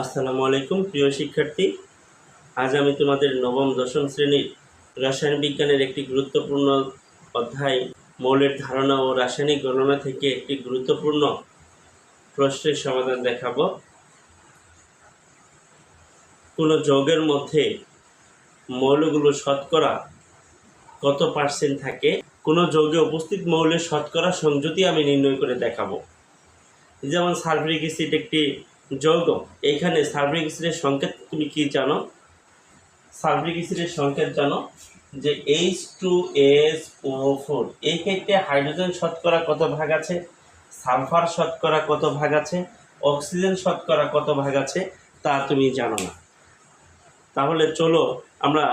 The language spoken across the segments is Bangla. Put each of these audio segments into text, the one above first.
আসসালামু আলাইকুম, প্রিয় শিক্ষার্থী। আজ আমি তোমাদের নবম, দশম শ্রেণির রসায়ন বিজ্ঞানের একটি গুরুত্বপূর্ণ অধ্যায়, মৌলের ধারণা ও রাসায়নিক গণনা থেকে একটি গুরুত্বপূর্ণ প্রশ্নের সমাধান দেখাব। কোনো যৌগের মধ্যে মৌলগুলো শতকরা কত পার্সেন্ট থাকে? কোনো যৌগে উপস্থিত মৌলের শতকরা সংযুতি আমি নির্ণয় করে দেখাবো। যেমন সালফিউরিক অ্যাসিড একটি যৌগ এখানে সালফিউরিক অ্যাসিডের সংকেত, তুমি কি জানো? সালফিউরিক অ্যাসিডের সংকেত জানো যে H two S O four এই ক্ষেত্রে হাইড্রোজেন শতকরা কত ভাগ আছে? সালফার শতকরা কত ভাগ আছে? অক্সিজেন শতকরা কত ভাগ আছে? তা তুমি জানো না। তাহলে চলো আমরা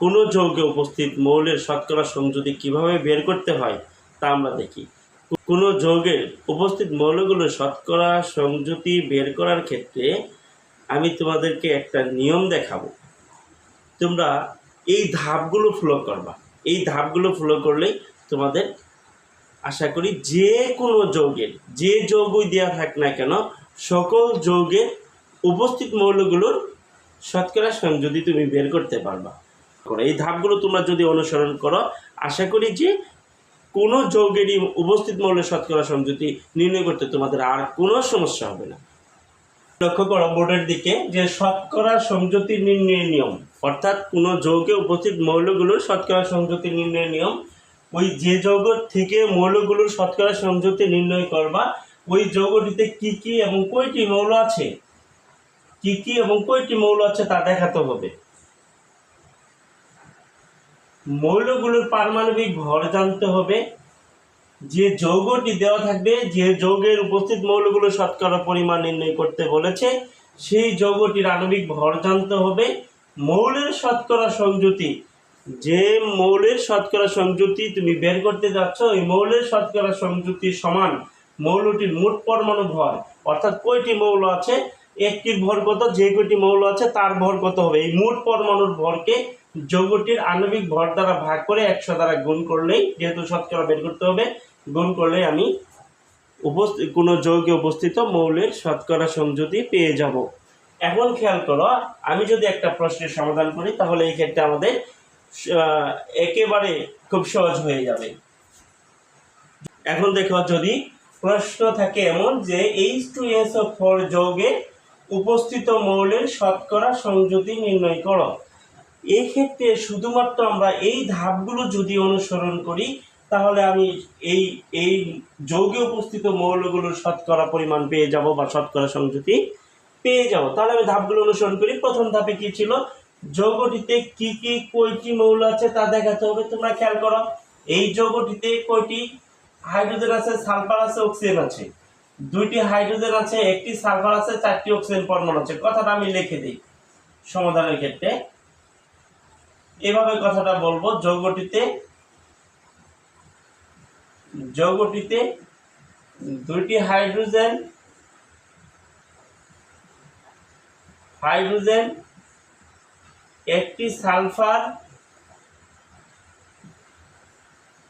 কোনো যৌগে উপস্থিত মৌলের শতকরা সংযুতি কীভাবে বের করতে হয়, তা আমরা দেখি। কোনো যৌগের উপস্থিত মৌলগুলো শতকরা সংযুতি বের করার ক্ষেত্রে আমি তোমাদেরকে একটা নিয়ম দেখাবো। তোমরা এই ধাপগুলো ফলো করবা। এই ধাপগুলো ফলো করলেই তোমাদের আশা করি যে কোনো যৌগের, যে যৌগই দেওয়া থাক না কেন, সকল যৌগের উপস্থিত মৌলগুলোর শতকরা সংযুতি তুমি বের করতে পারবা। এই ধাপগুলো তোমরা যদি অনুসরণ করো, আশা করি যে কোনো যৌগেরই উপস্থিত মৌলের শতকরা সংযুতি নির্ণয় করতে তোমাদের আর কোনো সমস্যা হবে না। লক্ষ্য করো, বোর্ডের দিকে যে শতকরা সংযুতি নির্ণয়ের নিয়ম, অর্থাৎ কোনো যৌগে উপস্থিত মৌলগুলোর শতকরা সংযুতি নির্ণয়ের নিয়ম, ওই যে যৌগ থেকে মৌলগুলোর শতকরা সংযুতি নির্ণয় করবা, ওই যৌগটিতে কি কি এবং কয়টি মৌল আছে? কি কি এবং কয়টি মৌল আছে তা দেখাতে হবে। মৌলগুলোর পারমাণবিক ভর জানতে হবে। যে যৌগটি দেওয়া থাকবে, যে যৌগের উপস্থিত মৌলগুলো শতকরা পরিমাণ নির্ণয় করতে বলেছে, সেই যৌগটির আণবিক ভর জানতে হবে। মৌলের শতকরা সংযুতি, যে মৌলের শতকরা সংযুতি তুমি বের করতে যাচ্ছ, ওই মৌলের শতকরা সংযুতি সমান মৌলটির মোট পরমাণু ভর। অর্থাৎ কয়টি মৌল আছে? একটির ভর কত? যে কয়টি মৌল আছে, তার ভর কত হবে? এই মোট পরমাণুর ভরকে যৌগটির আণবিক ভর দ্বারা ভাগ করে একশো দ্বারা গুণ করলেই, যেহেতু শতকরা বের করতে হবে, গুণ করলে আমি উপস্থিত কোনো যৌগে উপস্থিত মৌলের শতকরা সংযুতি পেয়ে যাব। এখন খেয়াল করো, আমি যদি একটা প্রশ্নের সমাধান করি, তাহলে এই ক্ষেত্রে আমাদের একেবারে খুব সহজ হয়ে যাবে। এখন দেখো, যদি প্রশ্ন থাকে এমন যে H two S O four যৌগে উপস্থিত মৌলের শতকরা সংযুতি নির্ণয় করো। এই ক্ষেত্রে শুধুমাত্র আমরা এই ধাপগুলো যদি অনুসরণ করি, তাহলে আমি এই এই যৌগে উপস্থিত মৌলগুলোর শতকরা পরিমাণ পেয়ে যাব বা শতকরা সংযুতি পেয়ে যাব। তাহলে আমি ধাপগুলো অনুসরণ করি। প্রথম ধাপে কি ছিল? যৌগটিতে কি কি, কয়টি মৌল আছে তা দেখাতে হবে। তোমরা খেয়াল করো, এই যৌগটিতে কয়টি হাইড্রোজেন আছে, সালফার আছে, অক্সিজেন আছে। দুইটি হাইড্রোজেন আছে, একটি সালফার আছে, চারটি অক্সিজেন পরমাণু আছে। কথাটা আমি লিখে দিই সমাধানের ক্ষেত্রে। এভাবে কথাটা বলব, যৌগটিতে যৌগটিতে দুইটি হাইড্রোজেন হাইড্রোজেন, একটি সালফার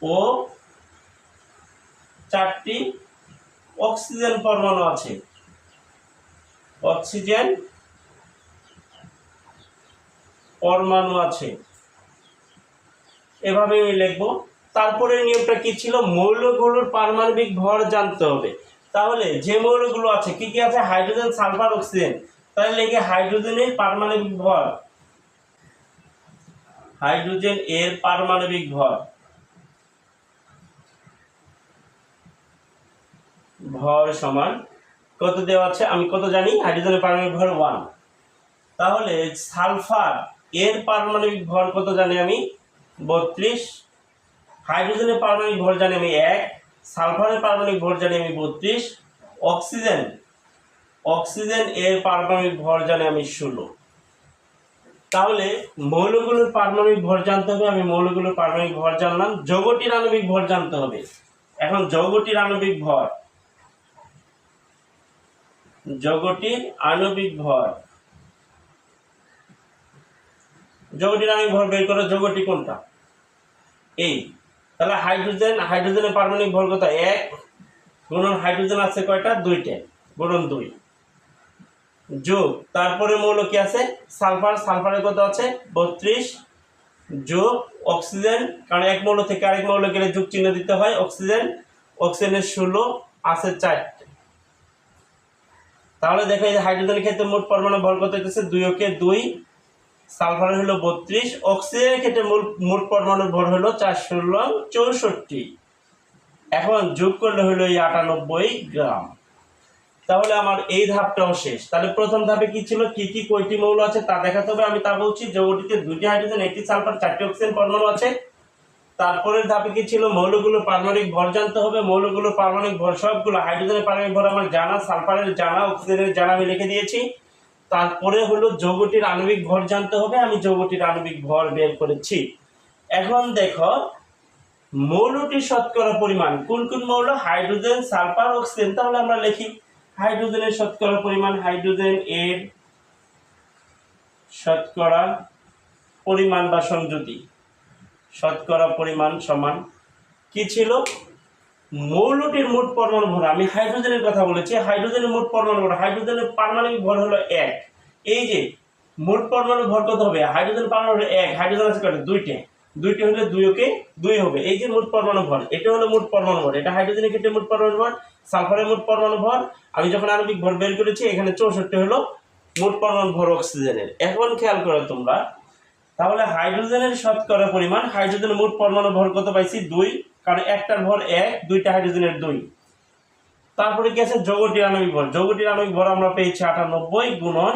ও চারটি অক্সিজেন পরমাণু আছে। অক্সিজেন পরমাণু আছে। এভাবে আমি লিখব। তারপরে নিয়মটা কি ছিল? মৌলগুলোর পারমাণবিক ভর জানতে হবে। তাহলে যে মৌলগুলো আছে, কি কি আছে? Hydrogen, sulphur, oxygen. তাহলে লিখে হাইড্রোজেনের পারমাণবিক ভর। হাইড্রোজেন এর পারমাণবিক ভর। ভর সমান কত দেওয়া আছে? আমি কত জানি? হাইড্রোজেনের পারমাণবিক ভর ওয়ান তাহলে সালফার এর পারমাণবিক ভর কত জানি আমি? বত্রিশ। হাইড্রোজেনের পারমাণবিক ভর জানি আমি এক, সালফারের পারমাণবিক ভর জানি আমি বত্রিশ। অক্সিজেন অক্সিজেন এর পারমাণবিক ভর জানি আমি ষোলো। তাহলে মৌলগুলোর পারমাণবিক ভর জানতে হবে, আমি মৌলগুলোর পারমাণবিক ভর জানলাম। যৌগটির আণবিক ভর জানতে হবে। এখন যৌগটির আণবিক ভর। যৌগটির আণবিক ভর। যৌগটির আণবিক ভর বের করো যৌগটি কোনটা? এই তাহলে হাইড্রোজেন, হাইড্রোজেনের পারমাণবিক ভর কত? এক। গুণন হাইড্রোজেন আছে কয়টা? দুইটা। গুণন দুই। যোগ, তারপরে মৌল কি আছে? সালফার। সালফারের কত আছে? বত্রিশ। যোগ, অক্সিজেন। কারণ এক মৌল থেকে আরেক মৌল গেলে যোগ চিহ্ন দিতে হয়। অক্সিজেন, অক্সিজেনের ষোলো, আছে চারটে। তাহলে দেখো হাইড্রোজেনের ক্ষেত্রে মোট পরমাণু ভর কত হইতেছে? দুই ওকে দুই। সালফারের হলো বত্রিশ, অক্সিজেনের ক্ষেত্রে মোট মোট পরমাণুর ভর হলো চার ষোলো চৌষট্টি। এখন যোগ করলে হলো এই আটানব্বই গ্রাম। তাহলে আমার এই ধাপটাও শেষ। তাহলে প্রথম ধাপে কি ছিল? কি কি, কয়টি মৌল আছে তা দেখাতে হবে। আমি তা বলছি যে যৌগটিতে দুটি হাইড্রোজেন, একটি সালফার, চারটি অক্সিজেন পরমাণু আছে। তারপরের ধাপে কি ছিল? মৌলগুলো পারমাণবিক ভর জানতে হবে। মৌলগুলো পারমাণবিক ভর সবগুলো হাইড্রোজেনের পারমাণবিক ভর আমার জানা, সালফারের জানা, অক্সিজেনের জানা আমি লিখে দিয়েছি। তারপরে হলো যৌগটির আণবিক ভর জানতে হবে, আমি যৌগটির আণবিক ভর বের করেছি। এখন দেখো মৌলটির শতকরা পরিমাণ। কোন কোন মৌল? হাইড্রোজেন, সালফার, অক্সিজেন, তাহলে আমরা লিখি। হাইড্রোজেনের শতকরা পরিমাণ, হাইড্রোজেন এর শতকরা পরিমাণ বা সংযুতি। শতকরা পরিমাণ সমান কি ছিল? মৌলটির মোট পরমাণু ভর, আমি হাইড্রোজেনের কথা বলেছি, হাইড্রোজেনের মোট পরমাণু ভর, হাইড্রোজেনের পারমাণবিক ভর হলো এক। এই যে, মোট পরমাণু ভর কত হবে? হাইড্রোজেন পরমাণু হলো এক, হাইড্রোজেন আছে কত দুইটে। দুইটি হলে দুই ওকে দুই হবে। এই যে মোট পরমাণু ভর, এটা হলো মোট পরমাণু ভর। এটা হাইড্রোজেনের ক্ষেত্রে মোট পরমাণু ভর, সালফারের মোট পরমাণু ভর। আমি যখন আণবিক ভর বের করেছি, এখানে চৌষট্টি হলো মোট পরমাণু ভর অক্সিজেনের। এখন খেয়াল করো তোমরা। তাহলে হাইড্রোজেনের শতকরা পরিমাণ, হাইড্রোজেনের মোট পরমাণু ভর কত পাইছি? দুই। কারণ একটার ভর এক, দুইটা হাইড্রোজেনের দুই। তারপরে কি আছে যৌগটির আণবিক ভর। যৌগটির আণবিক ভর আমরা পেয়েছি আটানব্বই গুণন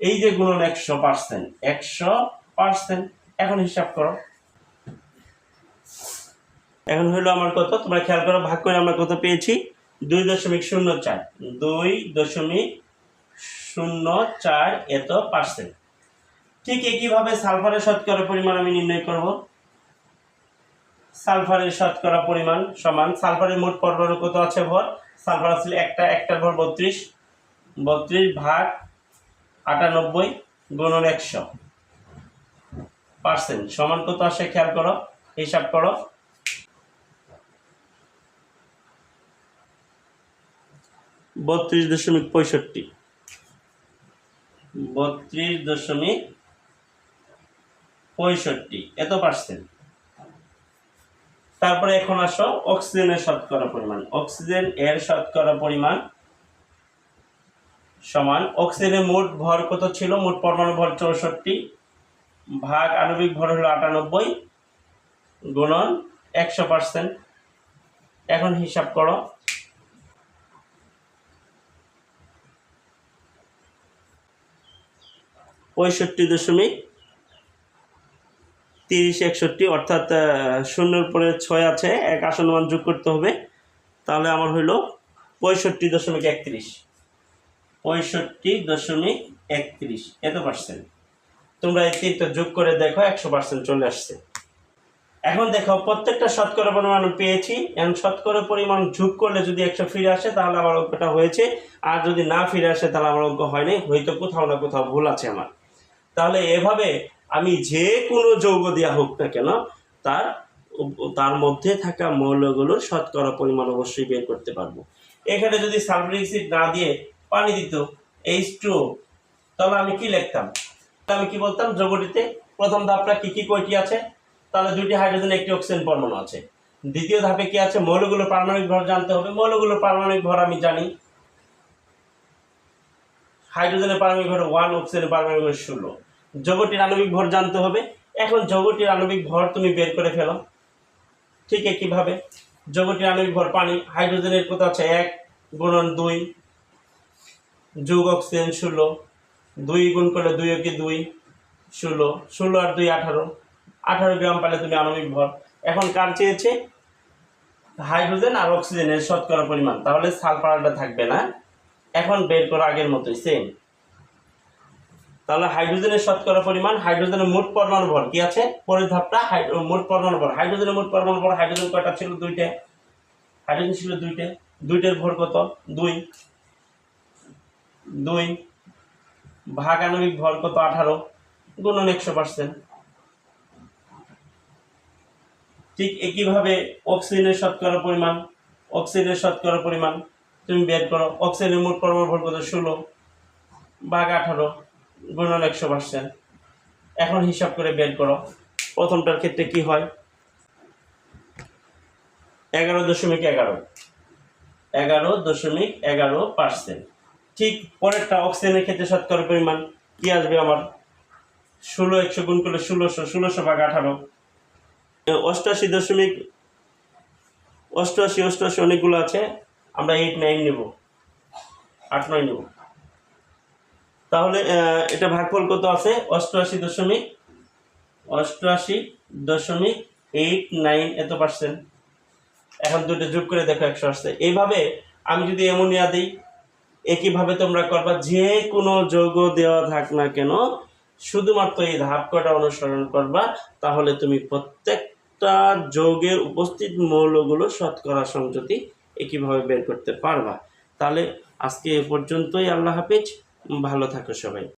এই যে গুণন একশো পার্সেন্ট একশো পার্সেন্ট এখন হিসাব করো। এখন হলো আমার কত? তোমরা খেয়াল করো, ভাগ করে আমরা কত পেয়েছি? দুই দশমিক শূন্য চার। দুই দশমিক শূন্য চার এত পার্সেন্ট ঠিক একইভাবে সালফারের শতকরা পরিমাণ আমি নির্ণয় করব। সালফারের শতকরা পরিমাণ সমান। সালফারের মোট পরমাণু কত আছে ভর? সালফার আসলে একটা, একটার ভর বত্রিশ। বত্রিশ ভাগ আটানব্বই গুণন একশো পার্সেন্ট। সমান কত আসে খেয়াল করো, হিসাব করো। বত্রিশ দশমিক পঁয়ষট্টি। বত্রিশ দশমিক পঁয়ষট্টি। এত পার্সেন্ট। তারপরে এখন আসো, অক্সিজেনের শতকরা পরিমাণ। অক্সিজেন এর শতকরা পরিমাণ সমান অক্সিজেনের মোট ভর কত ছিল? মোট পরমাণু ভর চৌষট্টি, ভাগ আণবিক ভর হলো আটানব্বই, গুণন একশো পার্সেন্ট। এখন হিসাব করো। পঁয়ষট্টি দশমিক তিরিশ একষট্টি অর্থাৎ আহ, শূন্যের পরে ছয় আছে এক আসন মান যোগ করতে হবে। তাহলে আমার হইল পঁয়ষট্টি দশমিক একত্রিশ। পঁয়ষট্টি দশমিক একত্রিশ এত পার্সেন্ট তোমরা এই তিনটা যোগ করে দেখো একশো পার্সেন্ট চলে আসছে। এখন দেখো প্রত্যেকটা শতকরা পরিমাণ পেয়েছি এখন শতকরা পরিমাণ যোগ করলে যদি একশো ফিরে আসে তাহলে আমার অঙ্কটা হয়েছে। আর যদি না ফিরে আসে তাহলে আমার অঙ্ক হয়নি হয়তো কোথাও না কোথাও ভুল আছে আমার। তাহলে এভাবে আমি যে কোনো যৌগ দেওয়া হোক না কেন, তার তার মধ্যে থাকা মৌলগুলোর শতকরা পরিমাণ অবশ্যই বের করতে পারব। এখানে যদি সালফারিক অ্যাসিড না দিয়ে পানি দিত এইচ টু তাহলে আমি কি লিখতাম? আমি কি বলতাম? যৌগটিতে প্রথম ধাপটা কি কি কয়টি আছে? তাহলে দুইটি হাইড্রোজেন, একটি অক্সিজেন পরমাণু আছে। দ্বিতীয় ধাপে কি আছে? মৌলগুলো পারমাণবিক ভর জানতে হবে। মৌলগুলো পারমাণবিক ভর আমি জানি। হাইড্রোজেনের পারমাণবিক ভর ওয়ান অক্সিজেনের পারমাণবিক ভর ষোলো। যৌগটির আণবিক ভর জানতে হবে। এখন যৌগটির আণবিক ভর তুমি বের করে ফেলো। ঠিক একইভাবে যৌগটির আণবিক ভর পানি, হাইড্রোজেনের কত আছে এক গুণন দুই যোগ অক্সিজেন ষোলো। দুই গুণ করলে দুই কি দুই ষোলো। ষোলো আর দুই আঠারো। আঠারো গ্রাম পালে তুমি আণবিক ভর। এখন কার চেয়েছে? হাইড্রোজেন আর অক্সিজেনের শতকরা পরিমাণ। তাহলে সালফারটা থাকবে না। এখন বের করা আগের মতোই সেম তাহলে হাইড্রোজেনের শতকরা পরিমাণ হাইড্রোজেনের মোট পরমাণু ভর কি আছে? পরের ধাপটা মোট পরমাণু ভর হাইড্রোজেনের মোট পরমাণু ভর হাইড্রোজেন কয়টা ছিল? দুইটা। হাইড্রোজেন ছিল দুইটা। দুইটার ভর কত? দুই। দুই। ভাগ আণবিক ভর কত? আঠারো। গুণন একশো পার্সেন্ট ঠিক একইভাবে অক্সিজেনের শতকরা পরিমাণ অক্সিজেনের শতকরা পরিমাণ, তুমি বের করো। অক্সিজেনের মোট পরমাণু ভর কত? ষোলো। ভাগ আঠারো। গুণন একশো পার্সেন্ট এখন হিসাব করে বের করো, প্রথমটার ক্ষেত্রে কি হয়? এগারো দশমিক এগারো। এগারো দশমিক এগারো পার্সেন্ট ঠিক পরেরটা অক্সিজেনের ক্ষেত্রে শতকরা পরিমাণ কি আসবে আমার? ষোলো একশো গুণ করলে ষোলোশো ষোলোশো ভাগ আঠারো। অষ্টআশি দশমিক অষ্টআশি অষ্টআশি অনেকগুলো আছে। আমরা এইট নাইন নেব। আট, নয় নেব। তাহলে এটা ভাগফল কত আছে? অষ্টআশি দশমিক অষ্টআশি দশমিক এইট নাইন এত পার্সেন্ট এখন দুটো যোগ করে দেখো একশো আসছে। এইভাবে আমি যদি অ্যামোনিয়া দিই, একইভাবে তোমরা করবা, যে কোনো যৌগ দেওয়া থাক না কেন, শুধুমাত্র এই ধাপ কটা অনুসরণ করবা, তাহলে তুমি প্রত্যেকটা যৌগের উপস্থিত মৌলগুলো শতকরা সংযতি একইভাবে বের করতে পারবা। তাহলে আজকে এ পর্যন্তই, আল্লাহ হাফেজ। ভালো থাকো সবাই।